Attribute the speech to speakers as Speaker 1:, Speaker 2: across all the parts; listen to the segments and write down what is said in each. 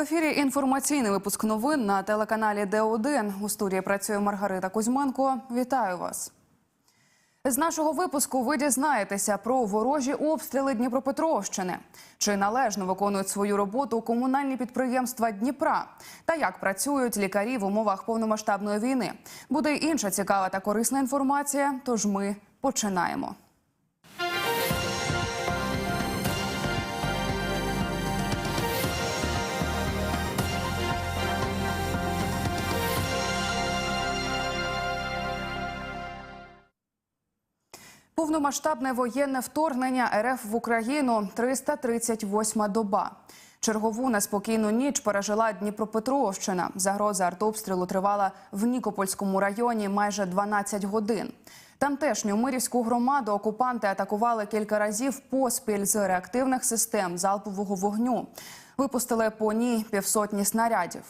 Speaker 1: ефірі інформаційний випуск новин на телеканалі Д1. У студії працює Маргарита Кузьменко. Вітаю вас. З нашого випуску ви дізнаєтеся про ворожі обстріли Дніпропетровщини, чи належно виконують свою роботу комунальні підприємства Дніпра, та як працюють лікарі в умовах повномасштабної війни. Буде інша цікава та корисна інформація. Тож ми починаємо. Повномасштабне воєнне вторгнення РФ в Україну 338-ма доба. Чергову неспокійну ніч пережила Дніпропетровщина. Загроза артобстрілу тривала в Нікопольському районі майже 12 годин. Тамтешню мирівську громаду окупанти атакували кілька разів поспіль з реактивних систем залпового вогню. Випустили по ній півсотні снарядів.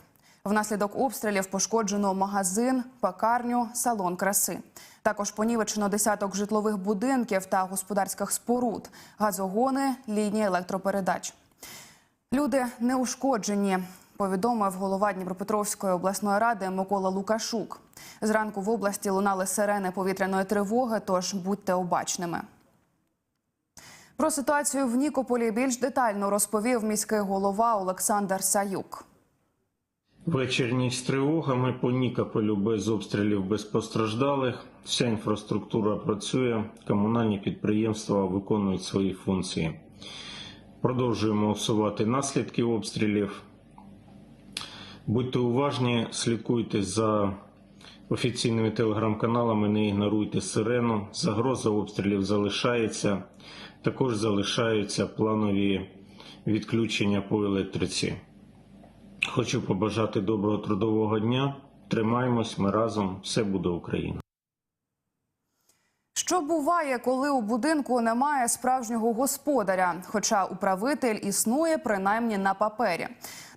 Speaker 1: Внаслідок обстрілів пошкоджено магазин, пекарню, салон краси. Також понівечено десяток житлових будинків та господарських споруд, газогони, лінії електропередач. Люди не ушкоджені, повідомив голова Дніпропетровської обласної ради Микола Лукашук. Зранку в області лунали сирени повітряної тривоги, тож будьте обачними. Про ситуацію в Нікополі більш детально розповів міський голова Олександр Саюк.
Speaker 2: Вечірні з тривогами по Нікополю без обстрілів, без постраждалих. Вся інфраструктура працює, комунальні підприємства виконують свої функції. Продовжуємо усувати наслідки обстрілів. Будьте уважні, слідкуйте за офіційними телеграм-каналами, не ігноруйте сирену. Загроза обстрілів залишається. Також залишаються планові відключення по електриці. Хочу побажати доброго трудового дня. Тримаємось, ми разом. Все буде Україна.
Speaker 1: Що буває, коли у будинку немає справжнього господаря, хоча управитель існує принаймні на папері.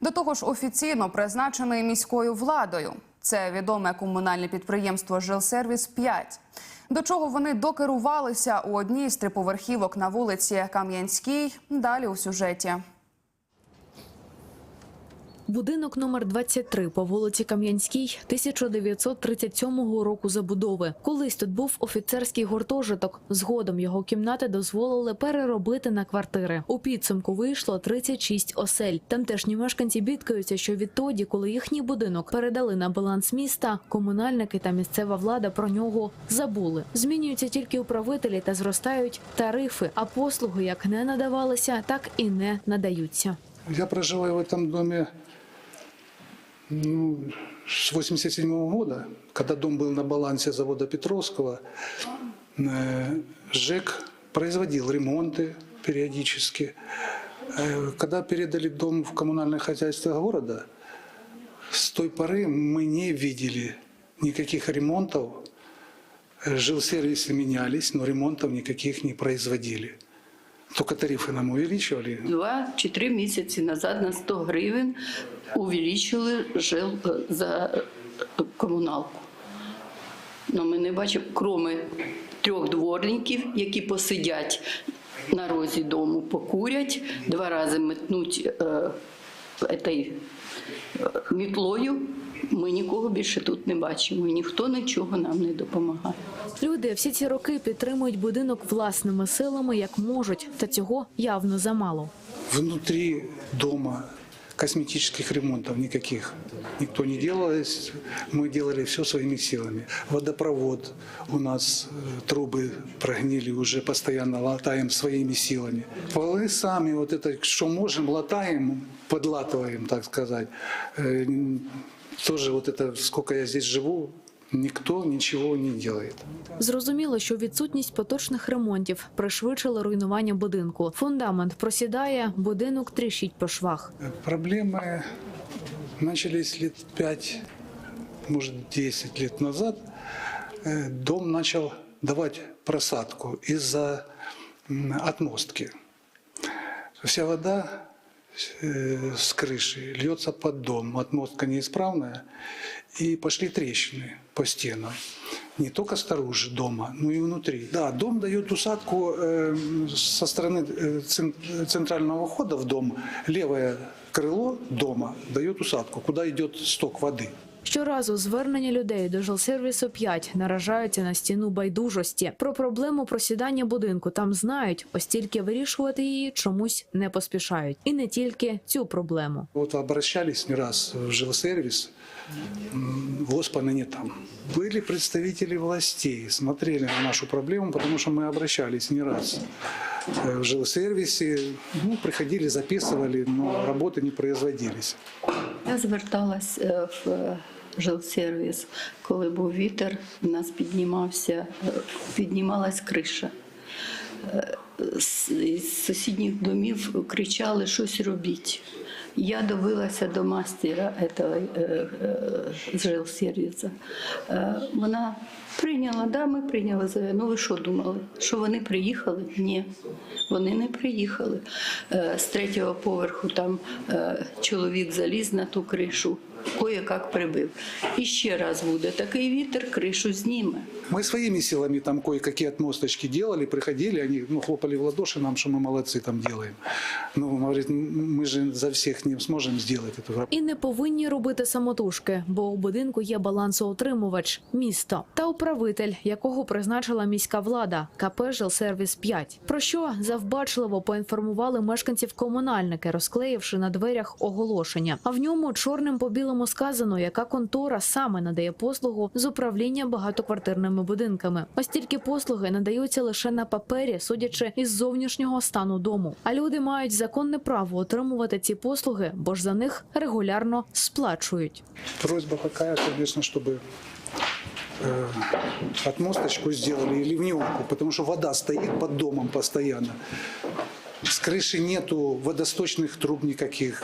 Speaker 1: До того ж, офіційно призначений міською владою. Це відоме комунальне підприємство Жилсервіс 5 До чого вони докерувалися у одній з триповерхівок на вулиці Кам'янській. Далі у сюжеті.
Speaker 3: Будинок номер 23 по вулиці Кам'янській 1937 року забудови. Колись тут був офіцерський гуртожиток. Згодом його кімнати дозволили переробити на квартири. У підсумку вийшло 36 осель. Тамтешні мешканці бідкаються, що відтоді, коли їхній будинок передали на баланс міста, комунальники та місцева влада про нього забули. Змінюються тільки управителі та зростають тарифи, а послуги як не надавалися, так і не надаються.
Speaker 4: Я проживаю в этом доме ну, с 87 года, когда дом был на балансе завода Петровского. Э, ЖЭК производил ремонты периодически. Э, Когда передали дом в коммунальное хозяйство города, с той поры мы не видели никаких ремонтов. Э, Жилсервисы менялись, но ремонтов никаких не производили. Только тарифы нам увеличивали,
Speaker 5: Два чи три місяці назад на 100 гривень увеличили жил е, за е, комуналку. Ну, ми не бачимо, крім трьох дворників, які посидять на розі дому, покурять, два рази метнуть е, е, мітлою. Ми нікого більше тут не бачимо, і ніхто нічого нам не допомагає.
Speaker 3: Люди всі ці роки підтримують будинок власними силами як можуть, та цього явно замало.
Speaker 4: Внутри дома косметических ремонтов никаких никто не делал. Мы делали все своими силами. Водопровод у нас, э, трубы прогнили, уже постоянно латаем своими силами. Полы сами, вот это, что можем, латаем, подлатываем, так сказать. Э, Тоже вот это, сколько я здесь живу, никто ничего не делает.
Speaker 3: Зрозуміло, що відсутність поточних ремонтів пришвидшила руйнування будинку. Фундамент просідає, будинок тріщить по швах.
Speaker 4: Проблемы начались лет 5, может 10 лет назад. Э, Дом начал давать просадку из-за м, отмостки. Вся вода э, с крыши льется под дом, отмостка неисправная, и пошли трещины по стенам. не только снаружи дома, но и внутри. Да, дом дает усадку э, со стороны э, цен- центрального входа в дом. Левое крыло дома дает усадку, куда идет сток воды.
Speaker 3: Щоразу звернення людей до жилсервісу 5 наражаються на стіну байдужості. Про проблему просідання будинку там знають, ось тільки вирішувати її чомусь не поспішають. І не тільки цю проблему.
Speaker 4: Вот обращались не раз в жилсервис, м, Госпана не там. Были представители властей, смотрели на нашу проблему, потому что мы обращались не раз э, в жилсервисе. Ну, приходили, записывали, но работы не производились.
Speaker 5: Я зверталась е, в е, жилсервіс, коли був вітер, у нас піднімався, е, піднімалась криша. Е, З сусідніх домів кричали щось робіть. Я добилася до мастера этого, е, жилсервіса. Вона прийняла, да, ми прийняли заяву. Ну ви що думали? Що вони приїхали? Ні, вони не приїхали. З третього поверху там чоловік заліз на ту кришу, кое-як прибив. І ще раз буде такий вітер, кришу зніме.
Speaker 4: Мы своими силами там кое-какие отмосточки делали, приходили, они ну, хлопали в ладоши нам, что мы молодцы там делаем. Ну, говорит, «М, мы же за всех не сможем сделать эту работу.
Speaker 3: І не повинні робити самотужки, бо у будинку є балансоутримувач місто та управитель, якого призначила міська влада КП «Жилсервіс 5 Про що завбачливо поінформували мешканців комунальники, розклеївши на дверях оголошення. А в ньому чорним по білому сказано, яка контора саме надає послугу з управління багатоквартирними будинками. Ось тільки послуги надаються лише на папері, судячи із зовнішнього стану дому. А люди мають законне право отримувати ці послуги, бо ж за них регулярно сплачують.
Speaker 4: Просьба конечно, чтобы э, отмосточку сделали и ливневку, потому что вода стоит под домом постоянно С крыши нету водосточных труб никаких.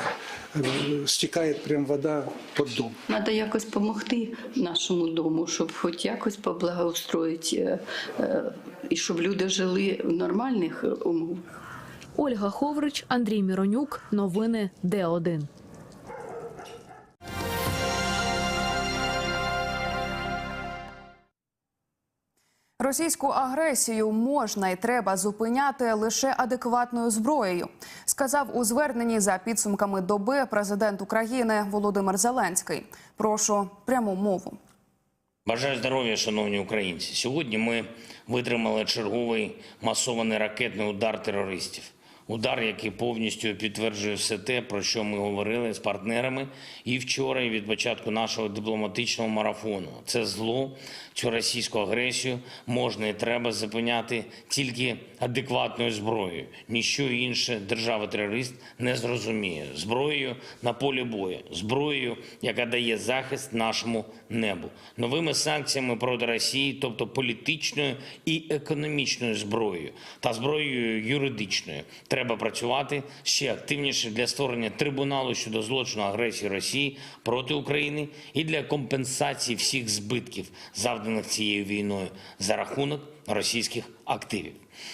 Speaker 4: Э, Стекает прям вода под дом.
Speaker 5: Треба якось допомогти нашому дому, щоб хоч якось поблагоустроїти, е, е, і щоб люди жили в нормальних умовах.
Speaker 3: Ольга Ховрич, Андрій Міронюк. Новини Д1.
Speaker 1: Російську агресію можна і треба зупиняти лише адекватною зброєю, сказав у зверненні за підсумками доби президент України Володимир Зеленський. Прошу пряму мову.
Speaker 6: Бажаю здоров'я, шановні українці. Сьогодні ми витримали черговий масований ракетний удар терористів. Удар, який повністю підтверджує все те, про що ми говорили з партнерами і вчора, і від початку нашого дипломатичного марафону. Це зло, цю російську агресію можна і треба зупиняти тільки адекватною зброєю. Ніщо інше держава-терорист не зрозуміє. Зброєю на полі бою, зброєю, яка дає захист нашому небу, новими санкціями проти Росії, тобто політичною і економічною зброєю та зброєю юридичною. Треба працювати ще активніше для створення трибуналу щодо злочину агресії Росії проти України і для компенсації всіх збитків, завданих цією війною за рахунок російських активів.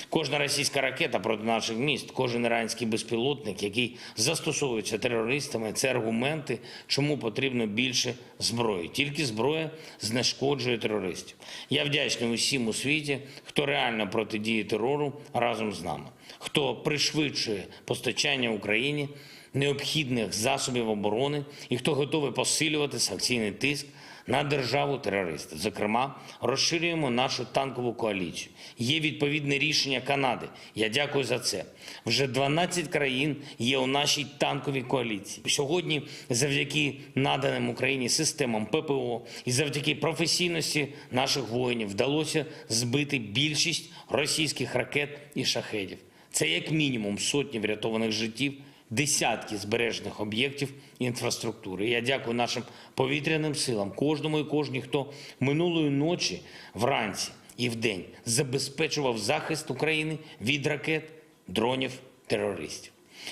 Speaker 6: Кожна російська ракета проти наших міст, кожен іранський безпілотник, який застосовується терористами, це аргументи, чому потрібно більше зброї. Тільки зброя знешкоджує терористів. Я вдячний усім у світі, хто реально протидіє терору разом з нами, хто пришвидшує постачання Україні необхідних засобів оборони і хто готовий посилювати санкційний тиск на державу терориста. Зокрема, розширюємо нашу танкову коаліцію. Є відповідне рішення Канади. Я дякую за це. Вже 12 країн є у нашій танковій коаліції. Сьогодні, завдяки наданим Україні системам ППО і завдяки професійності наших воїнів вдалося збити більшість російських ракет і шахедів. Це як мінімум сотні врятованих життів десятки збережених об'єктів інфраструктури. Я дякую нашим повітряним силам, кожному і кожній, хто минулої ночі, вранці і вдень забезпечував захист України від ракет, дронів, терористів.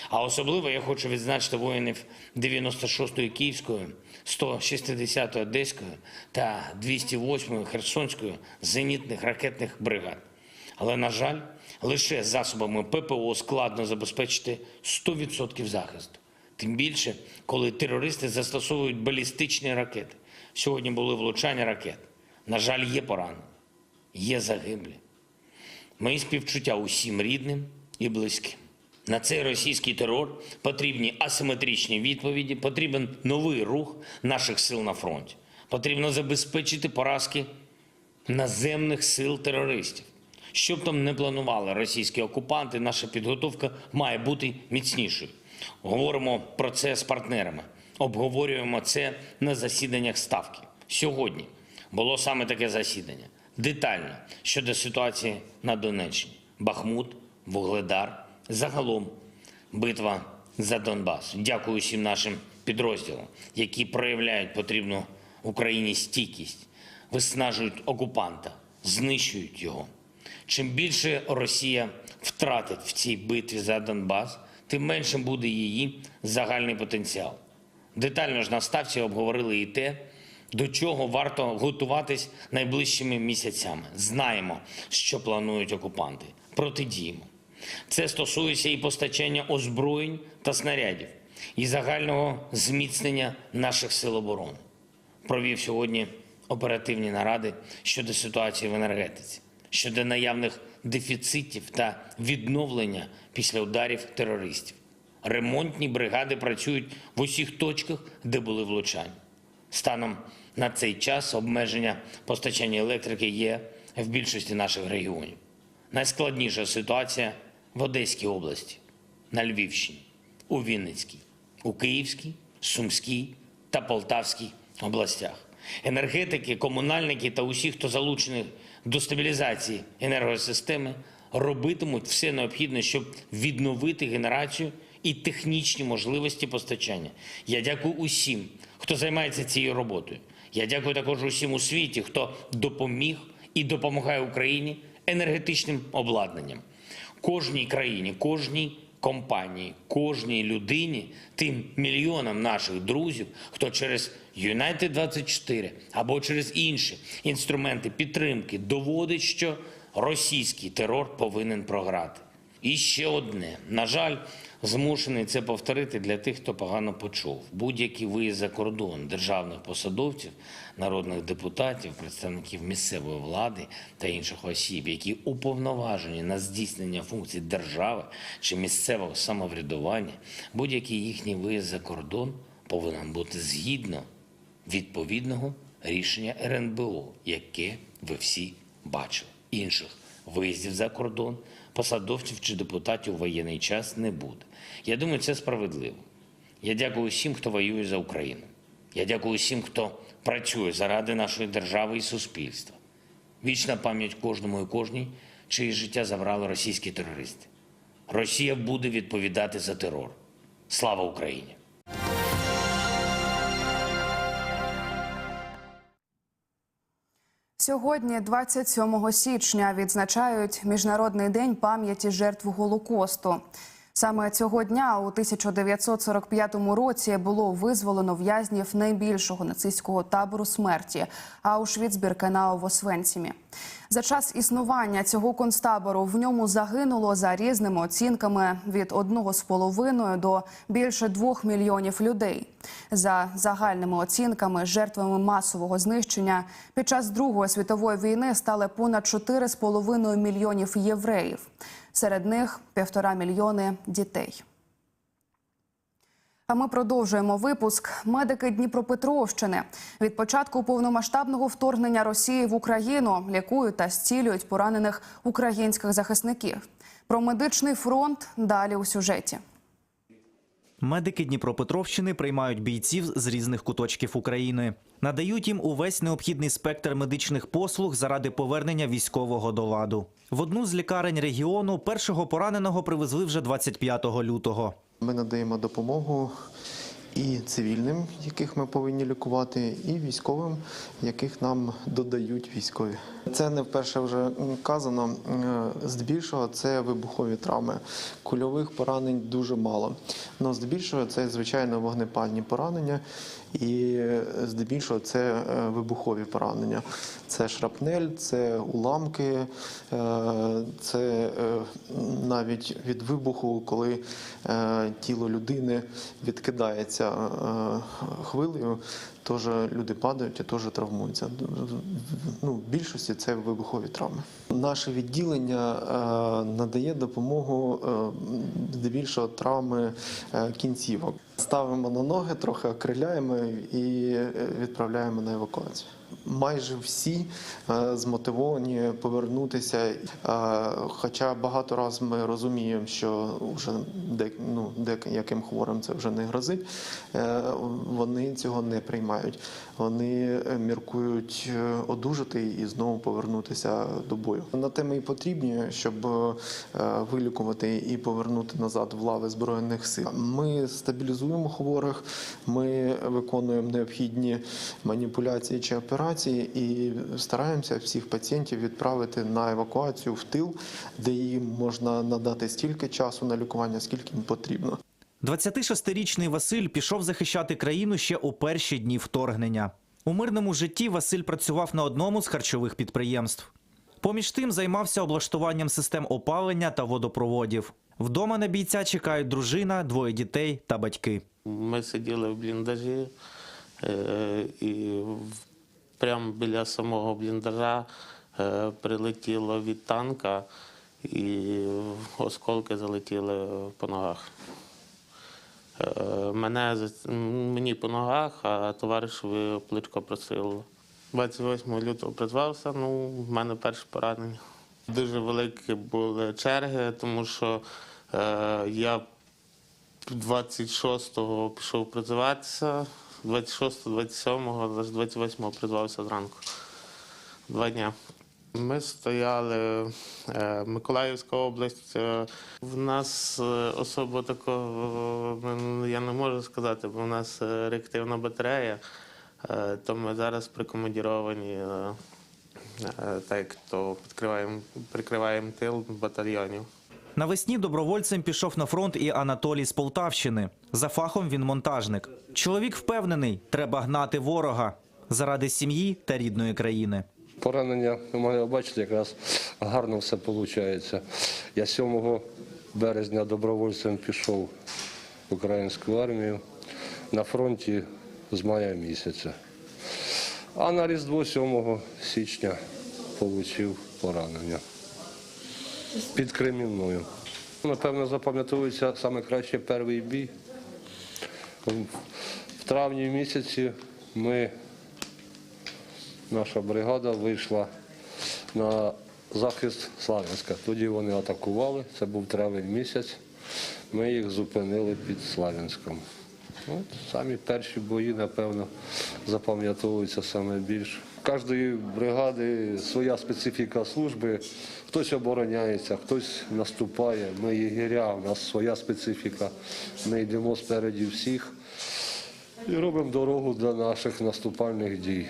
Speaker 6: А особливо я хочу відзначити воїнів 96-ї Київської, 160-ї Одеської та 208-ї Херсонської зенітних ракетних бригад. Але, на жаль, лише засобами ППО складно забезпечити 100% захисту. Тим більше, коли терористи застосовують балістичні ракети. Сьогодні були влучання ракет На жаль, є поранені, є загиблі. Мої співчуття усім рідним і близьким. На цей російський терор потрібні асиметричні відповіді, потрібен новий рух наших сил на фронті. Потрібно забезпечити поразки наземних сил терористів. Що б там не планували російські окупанти, наша підготовка має бути міцнішою. Говоримо про це з партнерами, обговорюємо це на засіданнях ставки. Сьогодні було саме таке засідання. Детально щодо ситуації на Донеччині. Бахмут, Вугледар, загалом битва за Донбас. Дякую всім нашим підрозділам, які проявляють потрібну Україні стійкість, виснажують окупанта, знищують його. Чим більше Росія втратить в цій битві за Донбас, тим меншим буде її загальний потенціал. Детально ж на ставці обговорили і те, до чого варто готуватись найближчими місяцями. Знаємо, що планують окупанти. Протидіємо. Це стосується і постачання озброєнь та снарядів, і загального зміцнення наших сил оборони. Провів сьогодні оперативні наради щодо ситуації в енергетиці, щодо наявних дефіцитів та відновлення після ударів терористів. Ремонтні бригади працюють в усіх точках, де були влучання. Станом на цей час обмеження постачання електрики є в більшості наших регіонів. Найскладніша ситуація в Одеській області, на Львівщині, у Вінницькій, у Київській, Сумській та Полтавській областях. Енергетики, комунальники та усі, хто залучений до стабілізації енергосистеми, робитимуть все необхідне, щоб відновити генерацію і технічні можливості постачання. Я дякую усім, хто займається цією роботою. Я дякую також усім у світі, хто допоміг і допомагає Україні енергетичним обладнанням. Кожній країні, кожній компанії, кожній людині, тим мільйонам наших друзів, хто через United 24 або через інші інструменти підтримки доводить, що російський терор повинен програти. І ще одне. На жаль, змушений це повторити для тих, хто погано почув. Будь-який виїзд за кордон державних посадовців, народних депутатів, представників місцевої влади та інших осіб, які уповноважені на здійснення функцій держави чи місцевого самоврядування, будь-який їхній виїзд за кордон повинен бути згідно відповідного рішення РНБО, яке ви всі бачили. Інших виїздів за кордон, посадовців чи депутатів у воєнний час не буде. Я думаю, це справедливо. Я дякую всім, хто воює за Україну. Я дякую всім, хто працює заради нашої держави і суспільства. Вічна пам'ять кожному і кожній, чиї життя забрали російські терористи. Росія буде відповідати за терор. Слава Україні!
Speaker 1: Сьогодні, 27 січня, відзначають Міжнародний день пам'яті жертв Голокосту. Саме цього дня у 1945 році було визволено в'язнів найбільшого нацистського табору смерті Аушвіц-Біркенау в Освенцімі. За час існування цього концтабору в ньому загинуло за різними оцінками від 1,5 до більше 2 мільйонів людей. За загальними оцінками, жертвами масового знищення під час Другої світової війни стали понад 4,5 мільйонів євреїв. Серед них півтора мільйони дітей. А ми продовжуємо випуск. Медики Дніпропетровщини від початку повномасштабного вторгнення Росії в Україну лікують та зцілюють поранених українських захисників. Про медичний фронт далі у сюжеті.
Speaker 7: Медики Дніпропетровщини приймають бійців з різних куточків України, надають їм увесь необхідний спектр медичних послуг заради повернення військового до ладу. В одну з лікарень регіону першого пораненого привезли вже 25 лютого.
Speaker 8: Ми надаємо допомогу і цивільним, яких ми повинні лікувати, і військовим, яких нам додають військові. Це не вперше вже казано. Е, Здебільшого це вибухові травми. Кульових поранень дуже мало. Но здебільшого це звичайно вогнепальні поранення, і е, здебільшого це е, вибухові поранення. Це шрапнель, це уламки, це навіть від вибуху, коли тіло людини відкидається хвилею, теж люди падають і теж травмуються. Ну, в більшості це вибухові травми. Наше відділення е, надає допомогу е, здебільшого травми е, кінцівок. Ставимо на ноги, трохи окриляємо і е, відправляємо на евакуацію. Майже всі е, змотивовані повернутися. Е, Хоча багато разів ми розуміємо, що вже ну, деяким хворим це вже не грозить, вони цього не приймають. Вони е, міркують е, одужати і знову повернутися до бою. На те ми і потрібні, щоб е, вилікувати і повернути назад в лави збройних сил. Ми стабілізуємо хворих, ми виконуємо необхідні маніпуляції чи операції і стараємося всіх пацієнтів відправити на евакуацію в тил, де їм можна надати стільки часу на лікування, скільки їм потрібно.
Speaker 7: 26-річний Василь пішов захищати країну ще у перші дні вторгнення. У мирному житті Василь працював на одному з харчових підприємств. Поміж тим займався облаштуванням систем опалення та водопроводів. Вдома на бійця чекають дружина, двоє дітей та батьки.
Speaker 9: Ми сиділи в бліндажі, е, і прямо біля самого бліндажа е, прилетіло від танка, і осколки залетіли по ногах. Е, Мене, мені по ногах, а товаришеві плечко просило. 28 лютого призвався, ну, в мене перше поранення. Дуже великі були черги, тому що е, я 26-го пішов призиватися, 26-го, 27-го, аж 28-го призвався зранку. Два дня. Ми стояли, е, Миколаївська область. е, В нас е, особо такого я не можу сказати, бо в нас реактивна батарея, то ми зараз прикомандіровані, так то підкриваємо, прикриваємо тил батальйонів.
Speaker 7: Навесні добровольцем пішов на фронт і Анатолій з Полтавщини. За фахом він монтажник. Чоловік впевнений, треба гнати ворога заради сім'ї та рідної країни.
Speaker 10: Поранення, ви бачити, якраз гарно все виходить. Я 7 березня добровольцем пішов в українську армію на фронті з мая місяця. А на Різдво 7 січня отримав поранення під Кремінною. Напевно, запам'ятовується саме краще перший бій. В травні місяці ми наша бригада вийшла на захист Славянська. Тоді вони атакували, це був травень місяць. Ми їх зупинили під Славянськом. От самі перші бої, напевно, запам'ятовуються саме більше. Кожної бригади своя специфіка служби. Хтось обороняється, хтось наступає. Ми єгеря, у нас своя специфіка. Ми йдемо спереді всіх і робимо дорогу для наших наступальних дій.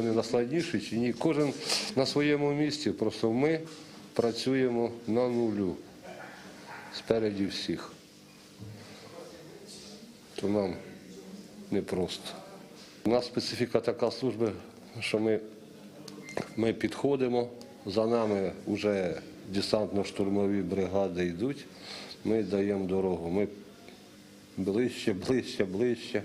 Speaker 10: Вони найскладніші чи ні? Кожен на своєму місці, просто ми працюємо на нулю спереді всіх. То нам непросто. У нас специфіка така служби, що ми, ми підходимо, за нами вже десантно-штурмові бригади йдуть, ми даємо дорогу. Ми ближче, ближче, ближче.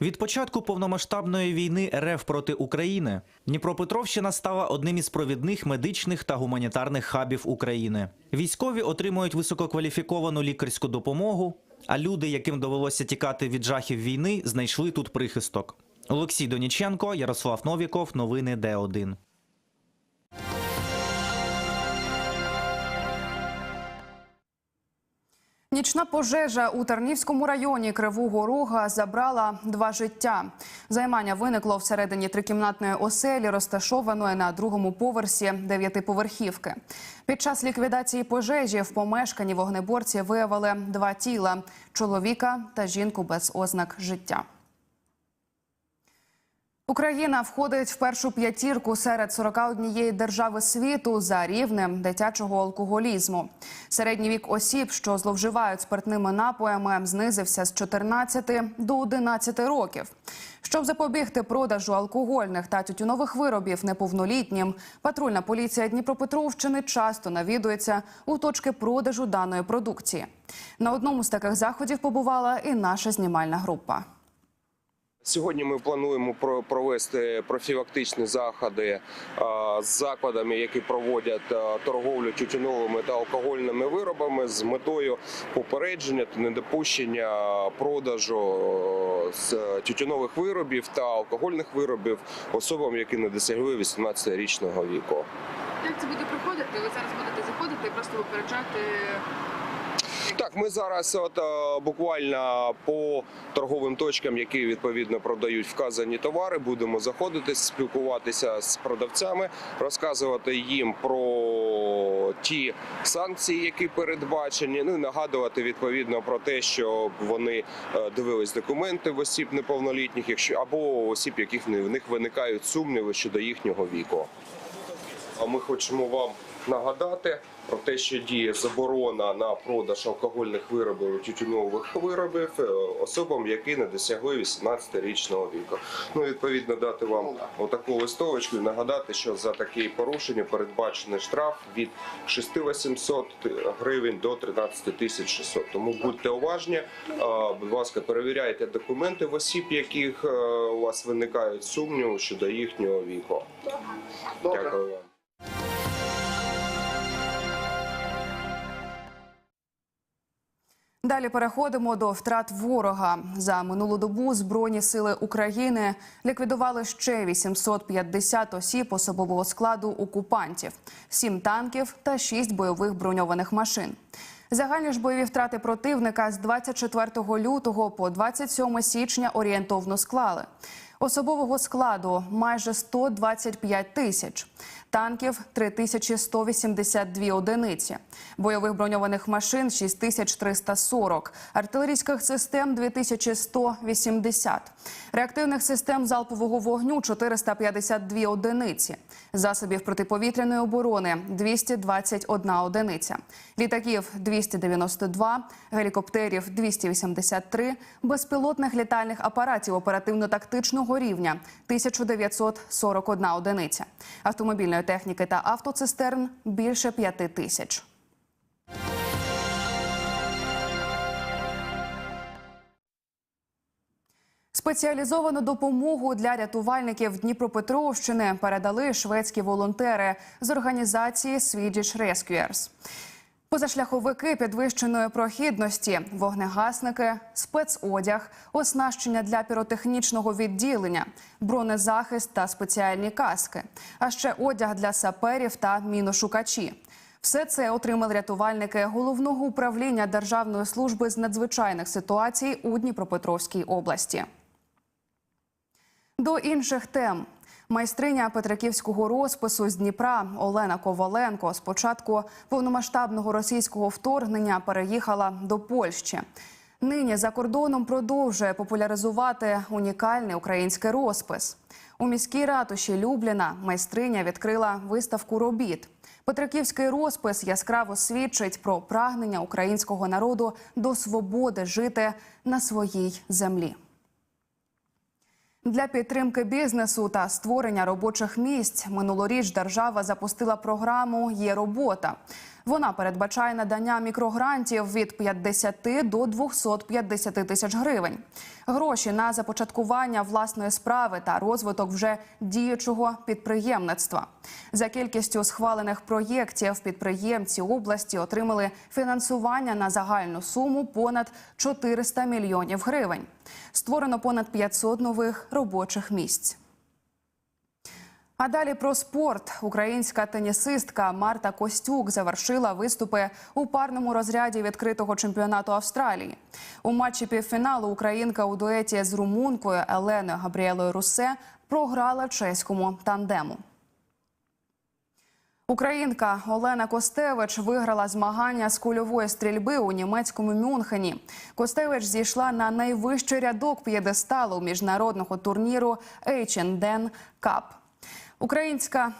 Speaker 7: Від початку повномасштабної війни РФ проти України Дніпропетровщина стала одним із провідних медичних та гуманітарних хабів України. Військові отримують висококваліфіковану лікарську допомогу, а люди, яким довелося тікати від жахів війни, знайшли тут прихисток. Олексій Доніченко, Ярослав Новіков, новини Д1.
Speaker 1: Нічна пожежа у Тарнівському районі Кривого Рога забрала два життя. Займання виникло всередині трикімнатної оселі, розташованої на другому поверсі дев'ятиповерхівки. Під час ліквідації пожежі в помешканні вогнеборці виявили два тіла чоловіка та жінку без ознак життя. Україна входить в першу п'ятірку серед 41 держави світу за рівнем дитячого алкоголізму. Середній вік осіб, що зловживають спиртними напоями, знизився з 14 до 11 років. Щоб запобігти продажу алкогольних та тютюнових виробів неповнолітнім, патрульна поліція Дніпропетровщини часто навідується у точки продажу даної продукції. На одному з таких заходів побувала і наша знімальна група.
Speaker 11: Сьогодні ми плануємо про- провести профілактичні заходи з закладами, які проводять торговлю тютюновими та алкогольними виробами з метою попередження та недопущення продажу е, тютюнових виробів та алкогольних виробів особам, які не досягли 18-річного віку.
Speaker 1: Як це буде проходити? Ви зараз будете заходити і просто попереджати.
Speaker 11: Так, ми зараз от е, буквально по торговим точкам, які відповідно продають вказані товари, будемо заходити, спілкуватися з продавцями, розказувати їм про ті санкції, які передбачені. Ну і нагадувати відповідно про те, що вони е, дивились документи в осіб неповнолітніх, якщо або осіб, яких в них виникають сумніви щодо їхнього віку. А ми хочемо вам нагадати про те, що діє заборона на продаж алкогольних виробів тютюнових виробів е, особам, які не досягли 18-річного віку. Ну, відповідно, дати вам отаку листовочку і нагадати, що за такі порушення передбачений штраф від 6800 гривень до 13 600. Тому будьте уважні, будь ласка, перевіряйте документи в осіб, яких е, у вас виникають сумніви щодо їхнього віку. Дякую вам.
Speaker 1: Далі переходимо до втрат ворога. За минулу добу Збройні сили України ліквідували ще 850 осіб особового складу окупантів, 7 танків та 6 бойових броньованих машин. Загальні ж бойові втрати противника з 24 лютого по 27 січня орієнтовно склали. Особового складу майже 125 тисяч, танків 3182 одиниці, бойових броньованих машин 6340, артилерійських систем 2180, реактивних систем залпового вогню 452 одиниці, засобів протиповітряної оборони 221 одиниця, літаків 292, гелікоптерів 283, безпілотних літальних апаратів оперативно-тактичного рівня 1941 одиниця, автомобільної техніки та автоцистерн більше 5 тисяч. Спеціалізовану допомогу для рятувальників Дніпропетровщини передали шведські волонтери з організації Swedish Rescuers. Позашляховики підвищеної прохідності, вогнегасники, спецодяг, оснащення для піротехнічного відділення, бронезахист та спеціальні каски, а ще одяг для саперів та міношукачі. Все це отримали рятувальники головного управління Державної служби з надзвичайних ситуацій у Дніпропетровській області. До інших тем. Майстриня Петриківського розпису з Дніпра Олена Коваленко з початку повномасштабного російського вторгнення переїхала до Польщі. Нині за кордоном продовжує популяризувати унікальний український розпис. У міській ратуші Любліна майстриня відкрила виставку робіт. Петриківський розпис яскраво свідчить про прагнення українського народу до свободи жити на своїй землі. Для підтримки бізнесу та створення робочих місць минулоріч держава запустила програму Є робота. Вона передбачає надання мікрогрантів від 50 до 250 тисяч гривень. Гроші на започаткування власної справи та розвиток вже діючого підприємництва. За кількістю схвалених проєктів підприємці області отримали фінансування на загальну суму понад 400 мільйонів гривень. Створено понад 500 нових робочих місць. А далі про спорт. Українська тенісистка Марта Костюк завершила виступи у парному розряді відкритого чемпіонату Австралії. У матчі півфіналу Українка у дуеті з румункою Еленою Габріелою Русе програла чеському тандему. Українка Олена Костевич виграла змагання з кульової стрільби у німецькому Мюнхені. Костевич зійшла на найвищий рядок п'єдесталу міжнародного турніру H&N Cup. Українська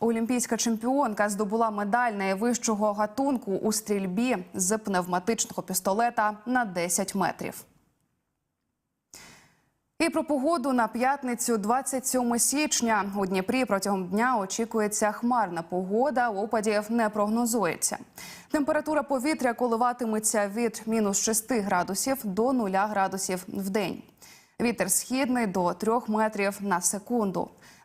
Speaker 1: олімпійська чемпіонка здобула медаль найвищого гатунку у стрільбі з пневматичного пістолета на 10 метрів. І про погоду на п'ятницю, 27 січня. У Дніпрі протягом дня очікується хмарна погода. Опадів не прогнозується. Температура повітря коливатиметься від мінус 6 градусів до 0 градусів в день. Вітер східний до 3 метрів на секунду.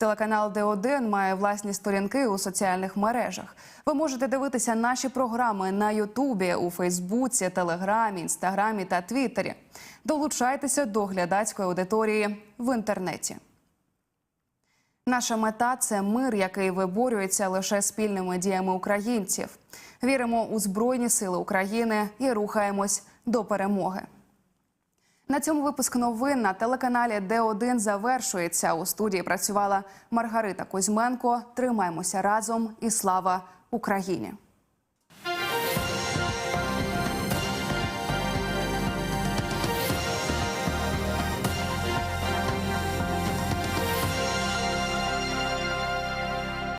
Speaker 1: Телеканал Д1 має власні сторінки у соціальних мережах. Ви можете дивитися наші програми на Ютубі, у Фейсбуці, Телеграмі, Інстаграмі та Твіттері. Долучайтеся до глядацької аудиторії в інтернеті. Наша мета це мир, який виборюється лише спільними діями українців. Віримо у Збройні Сили України і рухаємось до перемоги. На цьому випуск новин на телеканалі Д1 завершується. У студії працювала Маргарита Кузьменко. Тримаймося разом і слава Україні!